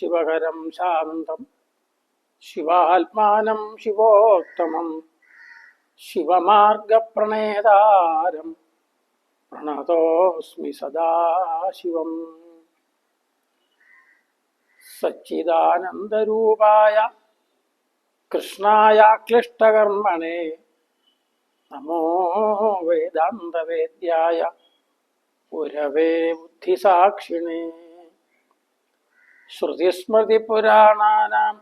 ശിവകരം ശാന്തം. ശിവാത്മാനം ശിവോത്തമം. ശിവമാർഗപ്രണേതാരം പ്രണതോസ്മി സദാശിവം. സച്ചിദാനന്ദരൂപായ കൃഷ്ണായ ക്ലിഷ്ടകർമ്മണേ നമോ വേദാന്തവേദ്യായ. പുരവേ ബുദ്ധിസാക്ഷിണേ. ശ്രുതിസ്മൃതിപുരാണാനാം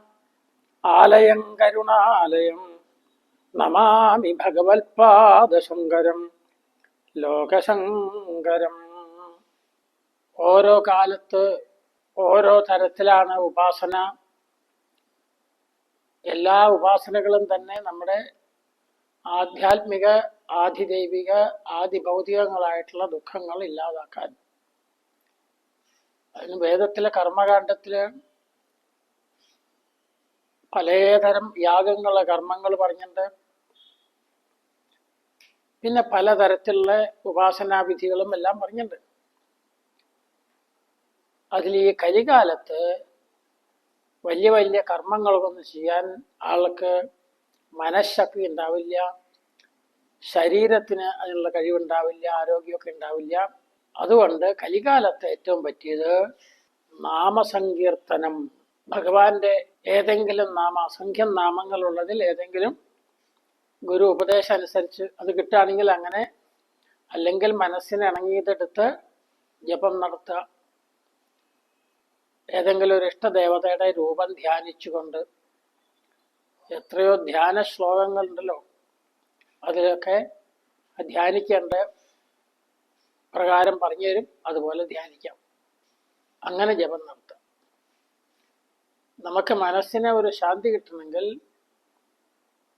ആലയം കരുണാലയം നമാമി ഭഗവത്പാദശങ്കരം ലോകശങ്കരം. ഓരോ കാലത്ത് ഓരോ തരത്തിലാണ് ഉപാസന. എല്ലാ ഉപാസനകളും തന്നെ നമ്മുടെ ആധ്യാത്മിക ആധിദൈവിക ആദിഭൗതികങ്ങളായിട്ടുള്ള ദുഃഖങ്ങൾ ഇല്ലാതാക്കാൻ അതിന് വേദത്തിലെ കർമ്മകാണ്ഡത്തിൽ പലതരം യാഗങ്ങൾ കർമ്മങ്ങൾ പറഞ്ഞിട്ടുണ്ട്. പിന്നെ പലതരത്തിലുള്ള ഉപാസനാവിധികളും എല്ലാം പറഞ്ഞിട്ടുണ്ട്. അതിൽ ഈ കരികാലത്ത് വലിയ വലിയ കർമ്മങ്ങളൊന്നും ചെയ്യാൻ ആൾക്ക് മനഃശക്തി ഉണ്ടാവില്ല. ശരീരത്തിന് അതിനുള്ള കഴിവുണ്ടാവില്ല ആരോഗ്യമൊക്കെ ഉണ്ടാവില്ല. അതുകൊണ്ട് കലികാലത്ത് ഏറ്റവും പറ്റിയത് നാമസങ്കീർത്തനം. ഭഗവാന്റെ ഏതെങ്കിലും നാമ അസംഖ്യം നാമങ്ങളുള്ളതിൽ ഏതെങ്കിലും ഗുരു ഉപദേശം അനുസരിച്ച് അത് കിട്ടുകയാണെങ്കിൽ അങ്ങനെ അല്ലെങ്കിൽ മനസ്സിനെ ഇണങ്ങിയതെടുത്ത് ജപം നടത്തുക. ഏതെങ്കിലും ഒരു ഇഷ്ടദേവതയുടെ രൂപം ധ്യാനിച്ചുകൊണ്ട് എത്രയോ ധ്യാന ശ്ലോകങ്ങളുണ്ടല്ലോ അതിലൊക്കെ ധ്യാനിക്കേണ്ട പ്രകാരം പറഞ്ഞു തരും അതുപോലെ ധ്യാനിക്കാം. അങ്ങനെ ജപം നടത്താം. നമുക്ക് മനസ്സിന് ഒരു ശാന്തി കിട്ടണമെങ്കിൽ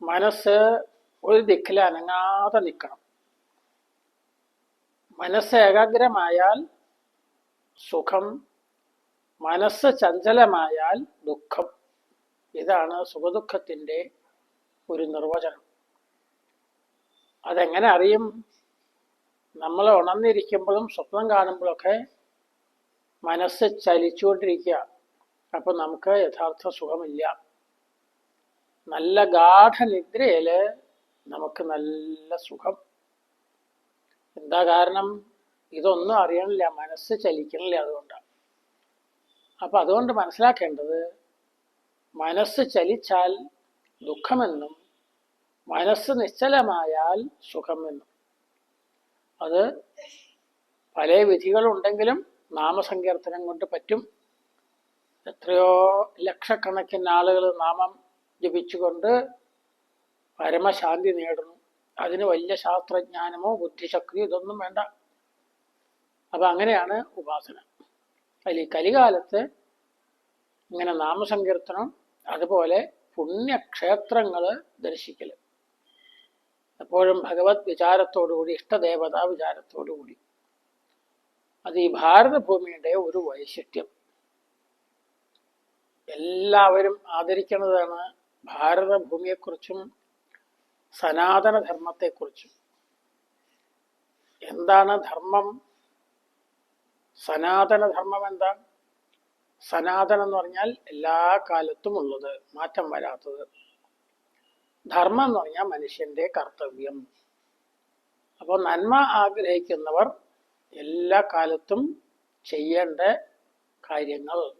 മനസ്സ് ഒരു ദിക്കിൽ അനങ്ങാതെ നിൽക്കണം. മനസ്സ് ഏകാഗ്രമായാൽ സുഖം മനസ്സ് ചഞ്ചലമായാൽ ദുഃഖം. ഇതാണ് സുഖദുഃഖത്തിന്റെ ഒരു നിർവചനം. അതെങ്ങനെ അറിയും? നമ്മൾ ഉണർന്നിരിക്കുമ്പോഴും സ്വപ്നം കാണുമ്പോഴൊക്കെ മനസ്സ് ചലിച്ചുകൊണ്ടിരിക്കുക. അപ്പൊ നമുക്ക് യഥാർത്ഥ സുഖമില്ല. നല്ല ഗാഠനിദ്രയിൽ നമുക്ക് നല്ല സുഖം. എന്താ കാരണം? ഇതൊന്നും അറിയണില്ല. മനസ്സ് ചലിക്കണില്ല അതുകൊണ്ടാണ് അപ്പൊ അതുകൊണ്ട് മനസ്സിലാക്കേണ്ടത് മനസ്സ് ചലിച്ചാൽ ദുഃഖമെന്നും മനസ്സ് നിശ്ചലമായാൽ സുഖമെന്നും. അത് പല വിധികളുണ്ടെങ്കിലും നാമസങ്കീർത്തനം കൊണ്ട് പറ്റും. എത്രയോ ലക്ഷക്കണക്കിന് ആളുകൾ നാമം ജപിച്ചുകൊണ്ട് പരമശാന്തി നേടുന്നു. അതിന് വലിയ ശാസ്ത്രജ്ഞാനമോ ബുദ്ധിശക്തിയോ ഇതൊന്നും വേണ്ട. അപ്പൊ അങ്ങനെയാണ് ഉപാസന. അതിൽ കലികാലത്ത് ഇങ്ങനെ നാമസങ്കീർത്തനം അതുപോലെ പുണ്യക്ഷേത്രങ്ങൾ ദർശിക്കൽ എപ്പോഴും ഭഗവത് വിചാരത്തോടുകൂടി ഇഷ്ടദേവതാ വിചാരത്തോടുകൂടി അത് ഈ ഭാരതഭൂമിയുടെ ഒരു വൈശിഷ്ട്യം. എല്ലാവരും ആദരിക്കുന്നതാണ് ഭാരതഭൂമിയെക്കുറിച്ചും സനാതനധർമ്മത്തെക്കുറിച്ചും. എന്താണ് ധർമ്മം? സനാതനധർമ്മം എന്താ? സനാതനം എന്ന് പറഞ്ഞാൽ എല്ലാ കാലത്തും ഉള്ളത് മാറ്റം വരാത്തത്. ധർമ്മം എന്ന് പറഞ്ഞാൽ മനുഷ്യന്റെ കർത്തവ്യം. അപ്പോൾ നന്മ ആഗ്രഹിക്കുന്നവർ എല്ലാ കാലത്തും ചെയ്യേണ്ട കാര്യങ്ങൾ.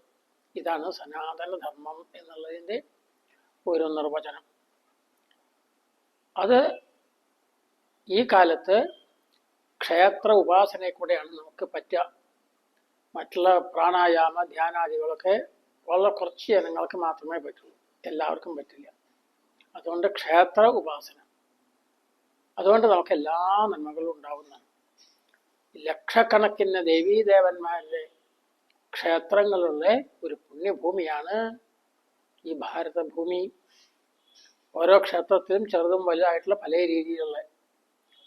ഇതാണ് സനാതന ധർമ്മം എന്നുള്ളതിന്റെ ഒരു നിർവചനം. അത് ഈ കാലത്ത് ക്ഷേത്ര ഉപാസനയെ കൂടെയാണ് നമുക്ക് പറ്റുക. മറ്റുള്ള പ്രാണായാമ ധ്യാനാദികളൊക്കെ വളരെ കുറച്ച് ജനങ്ങൾക്ക് മാത്രമേ പറ്റുള്ളൂ. എല്ലാവർക്കും പറ്റില്ല. അതുകൊണ്ട് ക്ഷേത്ര ഉപാസന. അതുകൊണ്ട് നമുക്ക് എല്ലാ നന്മകളും ഉണ്ടാവുന്നതാണ്. ലക്ഷക്കണക്കിന് ദേവീദേവന്മാരുടെ ക്ഷേത്രങ്ങളുള്ള ഒരു പുണ്യഭൂമിയാണ് ഈ ഭാരതഭൂമി. ഓരോ ക്ഷേത്രത്തിലും ചെറുതും വലുതായിട്ടുള്ള പല രീതിയിലുള്ള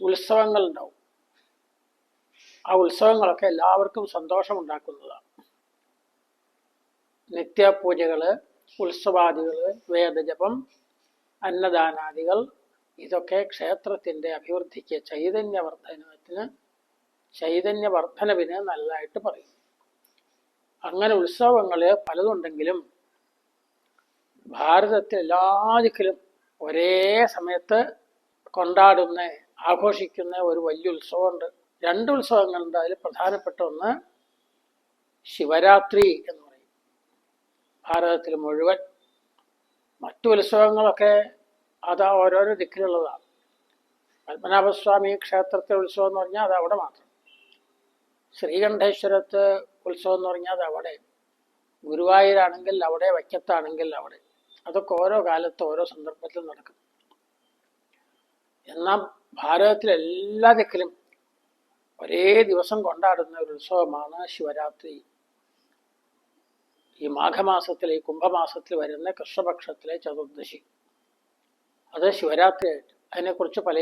ഉത്സവങ്ങൾ ഉണ്ടാവും. ആ ഉത്സവങ്ങളൊക്കെ എല്ലാവർക്കും സന്തോഷമുണ്ടാക്കുന്നതാണ്. നിത്യപൂജകൾ ഉത്സവാദികൾ വേദജപം അന്നദാനാദികൾ. ഇതൊക്കെ ക്ഷേത്രത്തിന്റെ അഭിവൃദ്ധിക്ക് ചൈതന്യവർദ്ധനത്തിന് ചൈതന്യവർദ്ധനവിന് നല്ലതായിട്ട് പറയും. അങ്ങനെ ഉത്സവങ്ങൾ പലതുണ്ടെങ്കിലും ഭാരതത്തിൽ എല്ലാ ദിക്കിലും ഒരേ സമയത്ത് കൊണ്ടാടുന്ന ആഘോഷിക്കുന്ന ഒരു വലിയ ഉത്സവമുണ്ട്. രണ്ട് ഉത്സവങ്ങളുണ്ട്. അതിൽ പ്രധാനപ്പെട്ട ഒന്ന് ശിവരാത്രി എന്ന് പറയും. ഭാരതത്തിൽ മുഴുവൻ മറ്റു ഉത്സവങ്ങളൊക്കെ അത് ഓരോരോ ദിക്കിലുള്ളതാണ്. പത്മനാഭസ്വാമി ക്ഷേത്രത്തിലെ ഉത്സവം എന്ന് പറഞ്ഞാൽ അത് അവിടെ മാത്രം. ശ്രീകണ്ഠേശ്വരത്ത് ഉത്സവം എന്ന് പറഞ്ഞാൽ അത് അവിടെ. ഗുരുവായൂരാണെങ്കിൽ അവിടെ വയ്ക്കത്താണെങ്കിൽ അവിടെ. അതൊക്കെ ഓരോ കാലത്ത് ഓരോ സന്ദർഭത്തിൽ നടക്കും എന്നാൽ ഭാരതത്തിലെ എല്ലാ ദിക്കിലും ഒരേ ദിവസം കൊണ്ടാടുന്ന ഒരു ഉത്സവമാണ് ശിവരാത്രി. ഈ മാഘമാസത്തിലെ ഈ കുംഭമാസത്തിൽ വരുന്ന കൃഷ്ണപക്ഷത്തിലെ ചതുർദശി. അത് ശിവരാത്രിയായിട്ട്. അതിനെക്കുറിച്ച് പല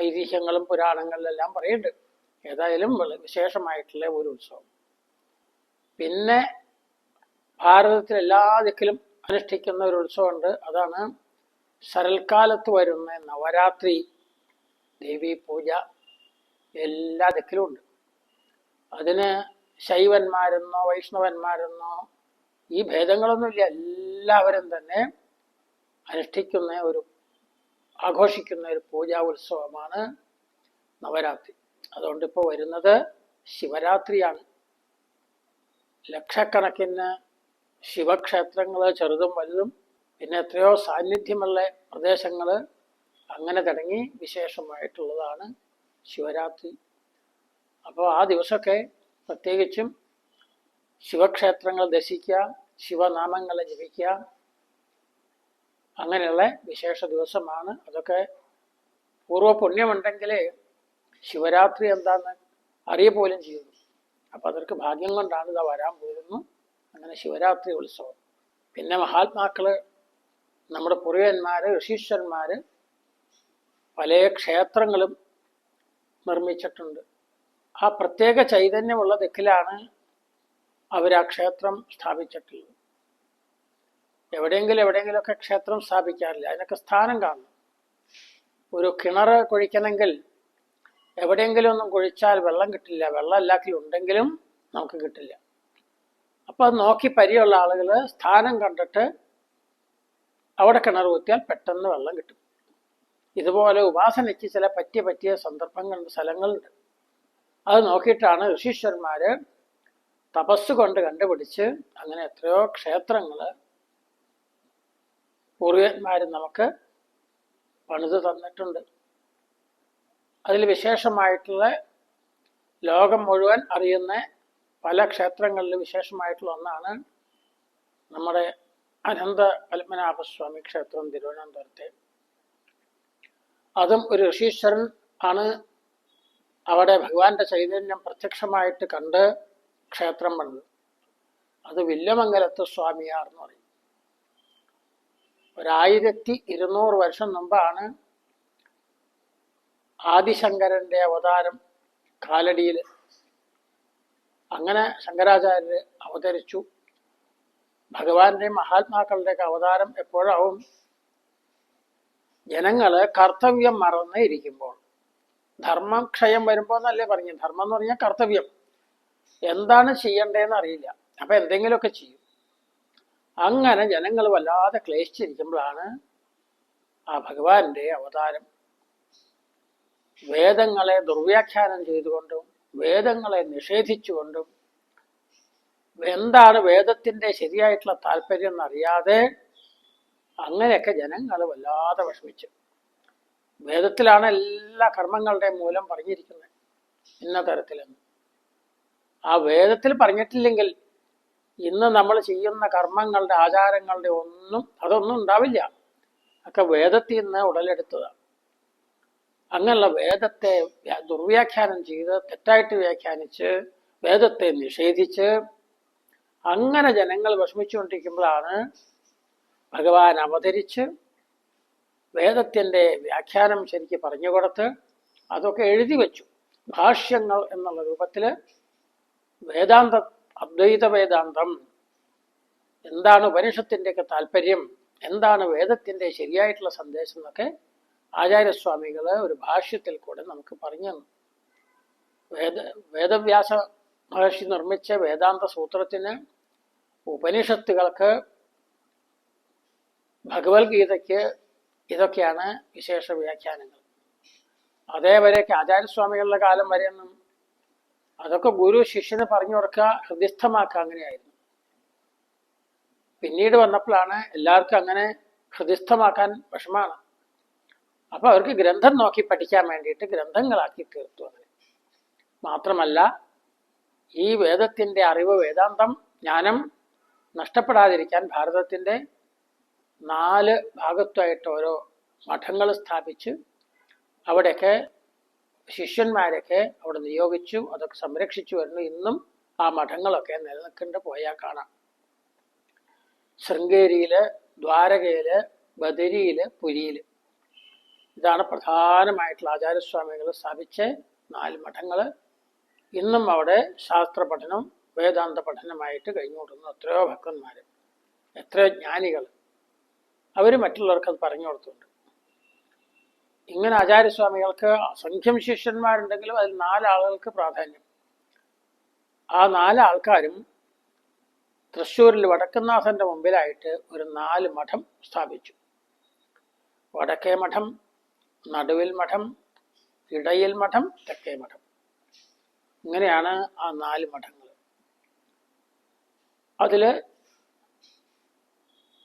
ഐതിഹ്യങ്ങളും പുരാണങ്ങളിലെല്ലാം പറയുന്നുണ്ട്. ഏതായാലും വിശേഷമായിട്ടുള്ള ഒരു ഉത്സവം. പിന്നെ ഭാരതത്തിൽ എല്ലാ ദിക്കിലും അനുഷ്ഠിക്കുന്ന ഒരു ഉത്സവമുണ്ട്. അതാണ് ശരൽക്കാലത്ത് വരുന്ന നവരാത്രി ദേവീ പൂജ എല്ലാ ദിക്കിലും ഉണ്ട്. അതിന് ശൈവന്മാരെന്നോ വൈഷ്ണവന്മാരെന്നോ ഈ ഭേദങ്ങളൊന്നുമില്ല. എല്ലാവരും തന്നെ അനുഷ്ഠിക്കുന്ന ഒരു ആഘോഷിക്കുന്ന ഒരു പൂജാ ഉത്സവമാണ് നവരാത്രി. അതുകൊണ്ട് ഇപ്പോൾ വരുന്നത് ശിവരാത്രിയാണ്. ലക്ഷക്കണക്കിന് ശിവക്ഷേത്രങ്ങൾ ചെറുതും വലുതും പിന്നെ എത്രയോ സാന്നിധ്യമുള്ള പ്രദേശങ്ങൾ അങ്ങനെ തുടങ്ങി വിശേഷമായിട്ടുള്ളതാണ് ശിവരാത്രി. അപ്പോൾ ആ ദിവസമൊക്കെ പ്രത്യേകിച്ചും ശിവക്ഷേത്രങ്ങൾ ദർശിക്കുക ശിവനാമങ്ങളെ ജപിക്കുക അങ്ങനെയുള്ള വിശേഷ ദിവസമാണ്. അതൊക്കെ പൂർവ പുണ്യമുണ്ടെങ്കിൽ ശിവരാത്രി എന്താന്ന് അറിയ പോലും ചെയ്യുന്നു. അപ്പം അതൊക്കെ ഭാഗ്യം കൊണ്ടാണ് ഇതാ വരാൻ പോയിരുന്നു അങ്ങനെ ശിവരാത്രി ഉത്സവം. പിന്നെ മഹാത്മാക്കൾ നമ്മുടെ പൂർവന്മാര് ഋഷീശ്വരന്മാര് പല ക്ഷേത്രങ്ങളും നിർമ്മിച്ചിട്ടുണ്ട്. ആ പ്രത്യേക ചൈതന്യമുള്ള ദിക്കിലാണ് അവർ ആ ക്ഷേത്രം സ്ഥാപിച്ചിട്ടുള്ളത്. എവിടെയെങ്കിലും എവിടെയെങ്കിലുമൊക്കെ ക്ഷേത്രം സ്ഥാപിക്കാറില്ല. അതിനൊക്കെ സ്ഥാനം കാണും ഒരു കിണർ കുഴിക്കണമെങ്കിൽ എവിടെയെങ്കിലും ഒന്നും കുഴിച്ചാൽ വെള്ളം കിട്ടില്ല. വെള്ളം എല്ലാത്തിലും ഉണ്ടെങ്കിലും നമുക്ക് കിട്ടില്ല. അപ്പൊ അത് നോക്കി പരിയുള്ള ആളുകൾ സ്ഥാനം കണ്ടിട്ട് അവിടെ കിണർ കുത്തിയാൽ പെട്ടെന്ന് വെള്ളം കിട്ടും. ഇതുപോലെ ഉപാസനയ്ക്ക് ചില പറ്റിയ പറ്റിയ സന്ദർഭങ്ങളുണ്ട്. സ്ഥലങ്ങളുണ്ട് അത് നോക്കിയിട്ടാണ് ഋഷീശ്വരന്മാര് തപസ് കൊണ്ട് കണ്ടുപിടിച്ച് അങ്ങനെ എത്രയോ ക്ഷേത്രങ്ങൾ പൂർവികന്മാർ നമുക്ക് പണിത് തന്നിട്ടുണ്ട്. അതിൽ വിശേഷമായിട്ടുള്ള ലോകം മുഴുവൻ അറിയുന്ന പല ക്ഷേത്രങ്ങളിൽ വിശേഷമായിട്ടുള്ള ഒന്നാണ് നമ്മുടെ അനന്ത പത്മനാഭസ്വാമി ക്ഷേത്രം തിരുവനന്തപുരത്തെ. അതും ഒരു ഋഷീശ്വരൻ ആണ് അവിടെ ഭഗവാന്റെ ചൈതന്യം പ്രത്യക്ഷമായിട്ട് കണ്ട് ക്ഷേത്രം പണിത്. അത് വില്യമംഗലത്ത് സ്വാമിയാർ എന്ന് പറയും. ഒരായിരത്തി ഇരുന്നൂറ് വർഷം മുമ്പാണ് ആദിശങ്കരന്റെ അവതാരം കാലടിയിൽ അങ്ങനെ ശങ്കരാചാര്യർ അവതരിച്ചു. ഭഗവാന്റെ മഹാത്മാക്കളുടെയൊക്കെ അവതാരം എപ്പോഴാവും? ജനങ്ങൾ കർത്തവ്യം മറന്ന് ഇരിക്കുമ്പോൾ. ധർമ്മം ക്ഷയം വരുമ്പോൾ എന്നല്ലേ പറഞ്ഞു? ധർമ്മം എന്ന് പറഞ്ഞാൽ കർത്തവ്യം. എന്താണ് ചെയ്യേണ്ടതെന്ന് അറിയില്ല. അപ്പൊ എന്തെങ്കിലുമൊക്കെ ചെയ്യും. അങ്ങനെ ജനങ്ങൾ വല്ലാതെ ക്ലേശിച്ചിരിക്കുമ്പോഴാണ് ആ ഭഗവാന്റെ അവതാരം. വേദങ്ങളെ ദുർവ്യാഖ്യാനം ചെയ്തുകൊണ്ടും വേദങ്ങളെ നിഷേധിച്ചുകൊണ്ടും എന്താണ് വേദത്തിന്റെ ശരിയായിട്ടുള്ള താല്പര്യം എന്നറിയാതെ അങ്ങനെയൊക്കെ ജനങ്ങൾ വല്ലാതെ വിഷമിച്ചു. വേദത്തിലാണ് എല്ലാ കർമ്മങ്ങളുടെയും മൂലം പറഞ്ഞിരിക്കുന്നത്. ഇന്ന തരത്തിലെന്ന്. ആ വേദത്തിൽ പറഞ്ഞിട്ടില്ലെങ്കിൽ ഇന്ന് നമ്മൾ ചെയ്യുന്ന കർമ്മങ്ങളുടെ ആചാരങ്ങളുടെ ഒന്നും അതൊന്നും ഉണ്ടാവില്ല. ഒക്കെ വേദത്തിൽ നിന്ന് ഉടലെടുത്തതാണ് അങ്ങനെയുള്ള വേദത്തെ ദുർവ്യാഖ്യാനം ചെയ്ത് തെറ്റായിട്ട് വ്യാഖ്യാനിച്ച് വേദത്തെ നിഷേധിച്ച് അങ്ങനെ ജനങ്ങൾ വിഷമിച്ചുകൊണ്ടിരിക്കുമ്പോഴാണ് ഭഗവാൻ അവതരിച്ച് വേദത്തിന്റെ വ്യാഖ്യാനം ശരിക്ക് പറഞ്ഞു കൊടുത്ത് അതൊക്കെ എഴുതി വച്ചു. ഭാഷ്യങ്ങൾ എന്നുള്ള രൂപത്തിൽ വേദാന്ത അദ്വൈത വേദാന്തം എന്താണ് ഉപനിഷത്തിന്റെയൊക്കെ താല്പര്യം എന്താണ് വേദത്തിന്റെ ശരിയായിട്ടുള്ള സന്ദേശം എന്നൊക്കെ ആചാര്യസ്വാമികൾ ഒരു ഭാഷ്യത്തിൽ കൂടെ നമുക്ക് പറഞ്ഞു തന്നു. വേദ വേദവ്യാസ മഹർഷി നിർമ്മിച്ച വേദാന്ത സൂത്രത്തിന് ഉപനിഷത്തുകൾക്ക് ഭഗവത്ഗീതയ്ക്ക് ഇതൊക്കെയാണ് വിശേഷ വ്യാഖ്യാനങ്ങൾ. അതേവരെയൊക്കെ ആചാര്യസ്വാമികളുടെ കാലം വരെയൊന്നും അതൊക്കെ ഗുരു ശിഷ്യന് പറഞ്ഞു കൊടുക്കുക ഹൃദയസ്ഥമാക്കുക അങ്ങനെയായിരുന്നു. പിന്നീട് വന്നപ്പോഴാണ് എല്ലാവർക്കും അങ്ങനെ ഹൃദയസ്ഥമാക്കാൻ വിഷമാണ് അപ്പൊ അവർക്ക് ഗ്രന്ഥം നോക്കി പഠിക്കാൻ വേണ്ടിയിട്ട് ഗ്രന്ഥങ്ങളാക്കി തീർത്തു അങ്ങനെ മാത്രമല്ല ഈ വേദത്തിന്റെ അറിവ് വേദാന്തം ജ്ഞാനം നഷ്ടപ്പെടാതിരിക്കാൻ ഭാരതത്തിന്റെ നാല് ഭാഗത്തായിട്ട് ഓരോ മഠങ്ങൾ സ്ഥാപിച്ച് അവിടെയൊക്കെ ശിഷ്യന്മാരൊക്കെ അവിടെ നിയോഗിച്ചു അതൊക്കെ സംരക്ഷിച്ചു വരുന്നു. ഇന്നും ആ മഠങ്ങളൊക്കെ നിലനിൽക്കേണ്ട പോയാൽ കാണാം. ശൃംഗേരിയിൽ ദ്വാരകയിൽ ബദരിയിൽ പുരിയിൽ. ഇതാണ് പ്രധാനമായിട്ടുള്ള ആചാര്യസ്വാമികൾ സ്ഥാപിച്ച നാല് മഠങ്ങൾ ഇന്നും അവിടെ ശാസ്ത്ര പഠനം വേദാന്ത പഠനമായിട്ട് കഴിഞ്ഞുകൊണ്ടിരുന്നു എത്രയോ ഭക്തന്മാർ എത്രയോ ജ്ഞാനികൾ അവർ മറ്റുള്ളവർക്ക് അത് പറഞ്ഞു കൊടുത്തുണ്ട്. ഇങ്ങനെ ആചാര്യസ്വാമികൾക്ക് അസംഖ്യം ശിഷ്യന്മാരുണ്ടെങ്കിലും അതിൽ നാലാളുകൾക്ക് പ്രാധാന്യം. ആ നാലാൾക്കാരും തൃശ്ശൂരിൽ വടക്കുന്നാഥന്റെ മുമ്പിലായിട്ട് ഒരു നാല് മഠം സ്ഥാപിച്ചു. വടക്കേ മഠം നടുവിൽ മഠം ഇടയിൽ മഠം തെക്കേ മഠം. ഇങ്ങനെയാണ് ആ നാല് മഠങ്ങൾ. അതിൽ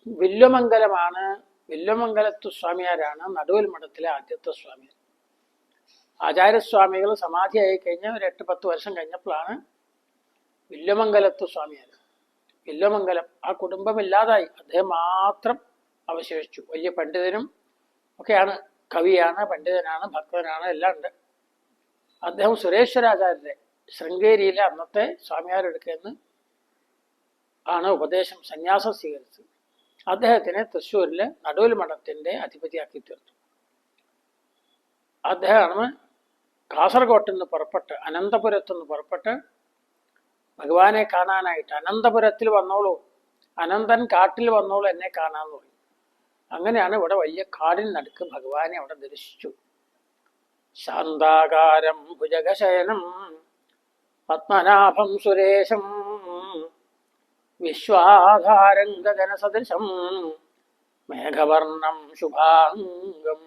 വില്വമംഗലമാണ്. വില്ലുമംഗലത്ത് സ്വാമിയാരാണ് നടുവൽ മഠത്തിലെ ആദ്യത്തെ സ്വാമി. ആചാര്യസ്വാമികൾ സമാധിയായി കഴിഞ്ഞ ഒരു എട്ട് പത്ത് വർഷം കഴിഞ്ഞപ്പോഴാണ് വില്ലുമംഗലത്ത് സ്വാമിയാർ വില്ലുമംഗലം ആ കുടുംബം ഇല്ലാതായി അദ്ദേഹം മാത്രം അവശേഷിച്ചു. വലിയ പണ്ഡിതനും ഒക്കെയാണ്. കവിയാണ് പണ്ഡിതനാണ് ഭക്തനാണ് എല്ലാം ഉണ്ട്. അദ്ദേഹം സുരേശ്വരാചാര്യരെ ശൃംഗേരിയിലെ അന്നത്തെ സ്വാമിയാരെടുക്കുന്നു ആണ് ഉപദേശം സന്യാസം സ്വീകരിച്ചത്. അദ്ദേഹത്തിനെ തൃശ്ശൂരിലെ നടുവൽ മഠത്തിന്റെ അധിപതിയാക്കി തീർത്തു. അദ്ദേഹമാണ് കാസർഗോട്ട് നിന്ന് പുറപ്പെട്ട് അനന്തപുരത്ത് നിന്ന് പുറപ്പെട്ട് ഭഗവാനെ കാണാനായിട്ട് അനന്തപുരത്തിൽ വന്നോളൂ അനന്തൻ കാട്ടിൽ വന്നോളൂ എന്നെ കാണാമെന്ന് പറഞ്ഞു. അങ്ങനെയാണ് ഇവിടെ വലിയ കാടിനടുക്ക് ഭഗവാനെ അവിടെ ദർശിച്ചു. ശാന്താകാരം ഭുജഗശയനം പത്മനാഭം സുരേശം വിശ്വാധാരം ഗഗനസദൃശം മേഘവർണം ശുഭാംഗം.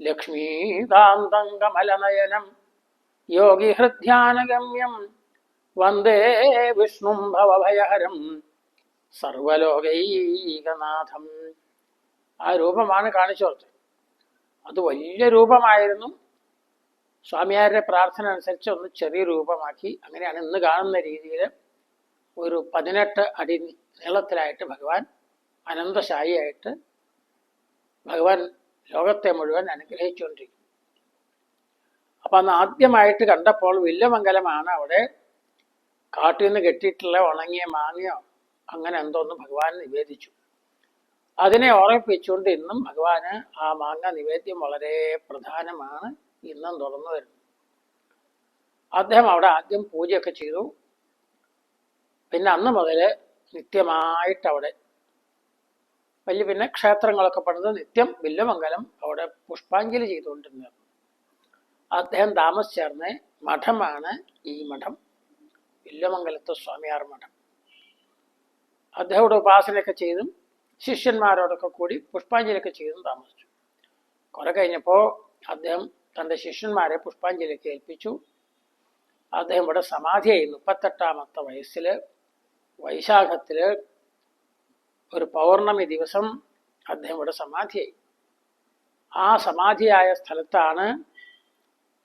ലക്ഷ്മീകാന്തംഗമലനയനം യോഗിഹൃദ്ധ്യാനഗമ്യം വന്ദേ വിഷ്ണും ഭവഭയഹരം സർവലോകൈകനാഥം. ആ രൂപമാണ് കാണിച്ചു കൊടുത്തത്. അത് വലിയ രൂപമായിരുന്നു. സ്വാമിയാരുടെ പ്രാർത്ഥന അനുസരിച്ച് ഒന്ന് ചെറിയ രൂപമാക്കി. അങ്ങനെയാണ് ഇന്ന് കാണുന്ന രീതിയിൽ ഒരു പതിനെട്ട് അടി നീളത്തിലായിട്ട് ഭഗവാൻ അനന്തശായിയായിട്ട് ഭഗവാൻ ലോകത്തെ മുഴുവൻ അനുഗ്രഹിച്ചുകൊണ്ടിരിക്കും അപ്പൊ അന്ന് ആദ്യമായിട്ട് കണ്ടപ്പോൾ വില്ലമംഗലമാണ് അവിടെ കാട്ടിൽ നിന്ന് കെട്ടിയിട്ടുള്ള ഉണങ്ങിയ മാങ്ങയോ അങ്ങനെ എന്തോന്ന് ഭഗവാൻ നിവേദിച്ചു. അതിനെ ഓർമ്മിപ്പിച്ചുകൊണ്ട് ഇന്നും ഭഗവാന് ആ മാങ്ങ നിവേദ്യം വളരെ പ്രധാനമാണ്. ഇന്നും തുറന്നു വരുന്നത് അദ്ദേഹം അവിടെ ആദ്യം പൂജയൊക്കെ ചെയ്തു. പിന്നെ അന്ന് മുതൽ നിത്യമായിട്ട് അവിടെ വലിയ പിന്നെ ക്ഷേത്രങ്ങളൊക്കെ പണിത് നിത്യം വില്ലുമംഗലം അവിടെ പുഷ്പാഞ്ജലി ചെയ്തുകൊണ്ടിരുന്നത് അദ്ദേഹം താമസിച്ചേർന്ന മഠമാണ് ഈ മഠം വില്ലുമംഗലത്തെ സ്വാമിയാർ മഠം. അദ്ദേഹം ഉപാസനയൊക്കെ ചെയ്തും ശിഷ്യന്മാരോടൊക്കെ കൂടി പുഷ്പാഞ്ജലിയൊക്കെ ചെയ്തും താമസിച്ചു. കുറെ കഴിഞ്ഞപ്പോൾ അദ്ദേഹം തന്റെ ശിഷ്യന്മാരെ പുഷ്പാഞ്ജലിയൊക്കെ ഏൽപ്പിച്ചു. അദ്ദേഹം ഇവിടെ സമാധിയായി മുപ്പത്തെട്ടാമത്തെ വയസ്സിൽ വൈശാഖത്തിൽ ഒരു പൗർണമി ദിവസം അദ്ദേഹം ഇവിടെ സമാധിയായി. ആ സമാധിയായ സ്ഥലത്താണ്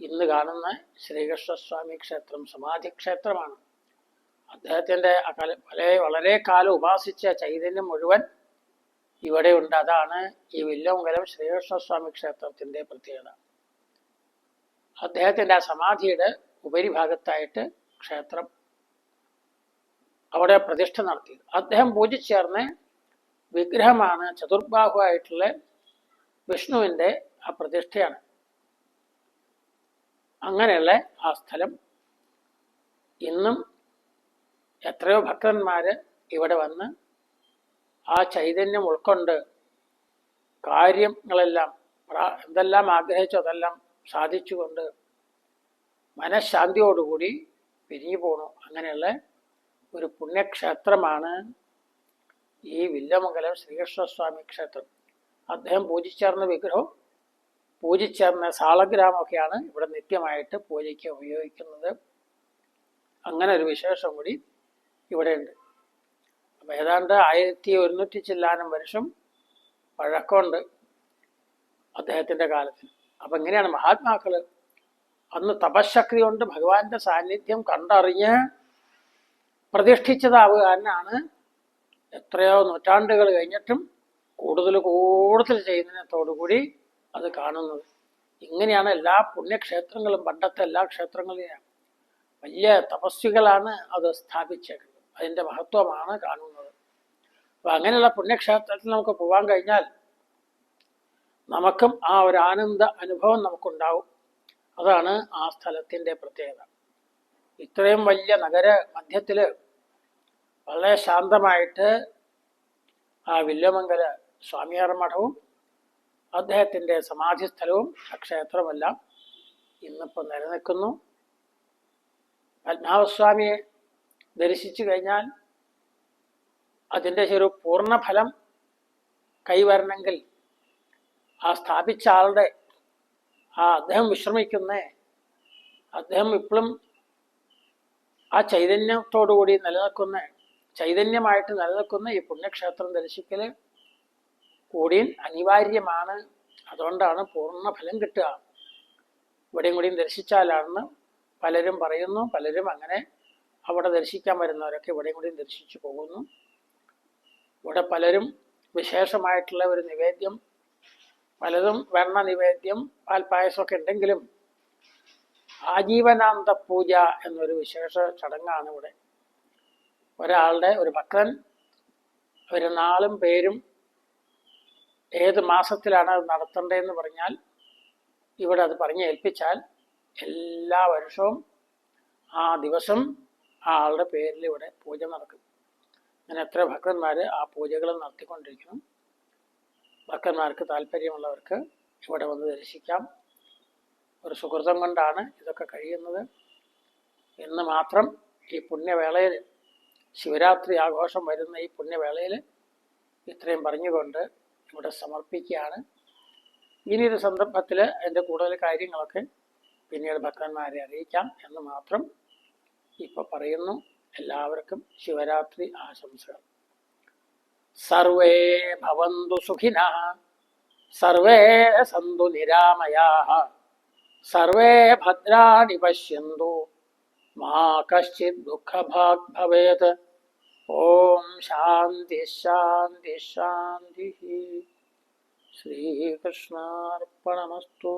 ഇന്ന് കാണുന്ന ശ്രീകൃഷ്ണസ്വാമി ക്ഷേത്രം സമാധി ക്ഷേത്രമാണ്. അദ്ദേഹത്തിന്റെ വളരെ വളരെ കാലം ഉപാസിച്ച ചൈതന്യം മുഴുവൻ ഇവിടെ ഉണ്ട്. അതാണ് ഈ വില്ലമംഗലം ശ്രീകൃഷ്ണസ്വാമി ക്ഷേത്രത്തിന്റെ പ്രത്യേകത. അദ്ദേഹത്തിന്റെ ആ സമാധിയുടെ ഉപരിഭാഗത്തായിട്ട് ക്ഷേത്രം അവിടെ പ്രതിഷ്ഠ നടത്തിയത്. അദ്ദേഹം പൂജിച്ചേർന്ന വിഗ്രഹമാണ് ചതുർബാഹുവായിട്ടുള്ള വിഷ്ണുവിന്റെ ആ പ്രതിഷ്ഠയാണ്. അങ്ങനെയുള്ള ആ സ്ഥലം ഇന്നും എത്രയോ ഭക്തന്മാർ ഇവിടെ വന്ന് ആ ചൈതന്യം ഉൾക്കൊണ്ട് കാര്യങ്ങളെല്ലാം എന്തെല്ലാം ആഗ്രഹിച്ചോ അതെല്ലാം സാധിച്ചുകൊണ്ട് മനഃശാന്തിയോടുകൂടി പിരിഞ്ഞു പോണു. അങ്ങനെയുള്ള ഒരു പുണ്യക്ഷേത്രമാണ് ഈ വില്ലമംഗലം ശ്രീകൃഷ്ണസ്വാമി ക്ഷേത്രം. അദ്ദേഹം പൂജിച്ചേർന്ന വിഗ്രഹം പൂജിച്ചേർന്ന സാളഗ്രാമൊക്കെയാണ് ഇവിടെ നിത്യമായിട്ട് പൂജയ്ക്ക് ഉപയോഗിക്കുന്നത്. അങ്ങനെ ഒരു വിശേഷം കൂടി ഇവിടെയുണ്ട്. അപ്പം ഏതാണ്ട് ആയിരത്തി ഒരുന്നൂറ്റി ചില്ലാനം വർഷം പഴക്കമുണ്ട് അദ്ദേഹത്തിന്റെ കാലത്ത്. അപ്പം ഇങ്ങനെയാണ് മഹാത്മാക്കൾ അന്ന് തപശക്തി കൊണ്ട് ഭഗവാന്റെ സാന്നിധ്യം കണ്ടറിഞ്ഞ് പ്രതിഷ്ഠിച്ചതാവുകാരനാണ് എത്രയോ നൂറ്റാണ്ടുകൾ കഴിഞ്ഞിട്ടും കൂടുതൽ കൂടുതൽ ചെയ്യുന്നതിനത്തോടുകൂടി അത് കാണുന്നത്. ഇങ്ങനെയാണ് എല്ലാ പുണ്യക്ഷേത്രങ്ങളും പണ്ടത്തെ എല്ലാ ക്ഷേത്രങ്ങളിലും വലിയ തപസ്വികളാണ് അത് സ്ഥാപിച്ചേക്കുന്നത്. അതിന്റെ മഹത്വമാണ് കാണുന്നത്. അപ്പം അങ്ങനെയുള്ള പുണ്യക്ഷേത്രത്തിൽ നമുക്ക് പോകാൻ കഴിഞ്ഞാൽ നമുക്കും ആ ഒരു ആനന്ദ അനുഭവം നമുക്കുണ്ടാവും. അതാണ് ആ സ്ഥലത്തിന്റെ പ്രത്യേകത. ഇത്രയും വലിയ നഗര മധ്യത്തിൽ വളരെ ശാന്തമായിട്ട് ആ വില്യമംഗല സ്വാമിയാർ മഠവും അദ്ദേഹത്തിന്റെ സമാധിസ്ഥലവും ക്ഷേത്രമെല്ലാം ഇന്നിപ്പോൾ നിലനിൽക്കുന്നു. പത്മനാഭസ്വാമിയെ ദർശിച്ചു കഴിഞ്ഞാൽ അതിന്റെ ഒരു പൂർണഫലം കൈവരണമെങ്കിൽ ആ സ്ഥാപിച്ച ആളുടെ ആ അദ്ദേഹം വിശ്രമിക്കുന്ന അദ്ദേഹം ഇപ്പോഴും ആ ചൈതന്യത്തോടുകൂടി നിലനിൽക്കുന്ന ചൈതന്യമായിട്ട് നിലനിൽക്കുന്ന ഈ പുണ്യക്ഷേത്രം ദർശിക്കൽ കൂടി അനിവാര്യമാണ്. അതുകൊണ്ടാണ് പൂർണ ഫലം കിട്ടുക. ഇവിടെയും കൂടിയും ദർശിച്ചാലാണെന്ന് പലരും പറയുന്നു. പലരും അങ്ങനെ അവിടെ ദർശിക്കാൻ വരുന്നവരൊക്കെ ഇവിടെയും കൂടിയും ദർശിച്ചു പോകുന്നു. ഇവിടെ പലരും വിശേഷമായിട്ടുള്ള ഒരു നിവേദ്യം പലതും വെണ്ണ നിവേദ്യം പാൽപ്പായസമൊക്കെ ഉണ്ടെങ്കിലും ആജീവനാന്ത പൂജ എന്നൊരു വിശേഷ ചടങ്ങാണ് ഇവിടെ. ഒരാളുടെ ഒരു ഭക്തൻ ഒരു നാളും പേരും ഏത് മാസത്തിലാണ് അത് നടത്തേണ്ടതെന്ന് പറഞ്ഞാൽ ഇവിടെ അത് പറഞ്ഞ് ഏൽപ്പിച്ചാൽ എല്ലാ വർഷവും ആ ദിവസം ആ ആളുടെ പേരിൽ ഇവിടെ പൂജ നടക്കും. അങ്ങനെ എത്ര ഭക്തന്മാർ ആ പൂജകൾ നടത്തിക്കൊണ്ടിരിക്കണം. ഭക്തന്മാർക്ക് താല്പര്യമുള്ളവർക്ക് ഇവിടെ വന്ന് ദർശിക്കാം. ഒരു സുഹൃതം കൊണ്ടാണ് ഇതൊക്കെ കഴിയുന്നത്. എന്ന് മാത്രം ഈ പുണ്യവേളയിൽ ശിവരാത്രി ആഘോഷം വരുന്ന ഈ പുണ്യവേളയിൽ ഇത്രയും പറഞ്ഞുകൊണ്ട് ഇവിടെ സമർപ്പിക്കുകയാണ്. ഇനിയൊരു സന്ദർഭത്തിൽ എന്റെ കൂടുതൽ കാര്യങ്ങളൊക്കെ പിന്നീട് ഭക്തന്മാരെ അറിയിക്കാം എന്ന് മാത്രം ഇപ്പോൾ പറയുന്നു. എല്ലാവർക്കും ശിവരാത്രി ആശംസകൾ. സർവേ ഭവന്തു സുഖിന സർവേ സന്തു നിരാമയാ സർവേ ഭദ്രാണി പശ്യന്തു മാ കശ്ചിത് ദുഃഖഭാഗ് ഭവേത് ഓം ശാന്തി ശാന്തി ശാന്തി ശ്രീകൃഷ്ണാർപ്പണമസ്തു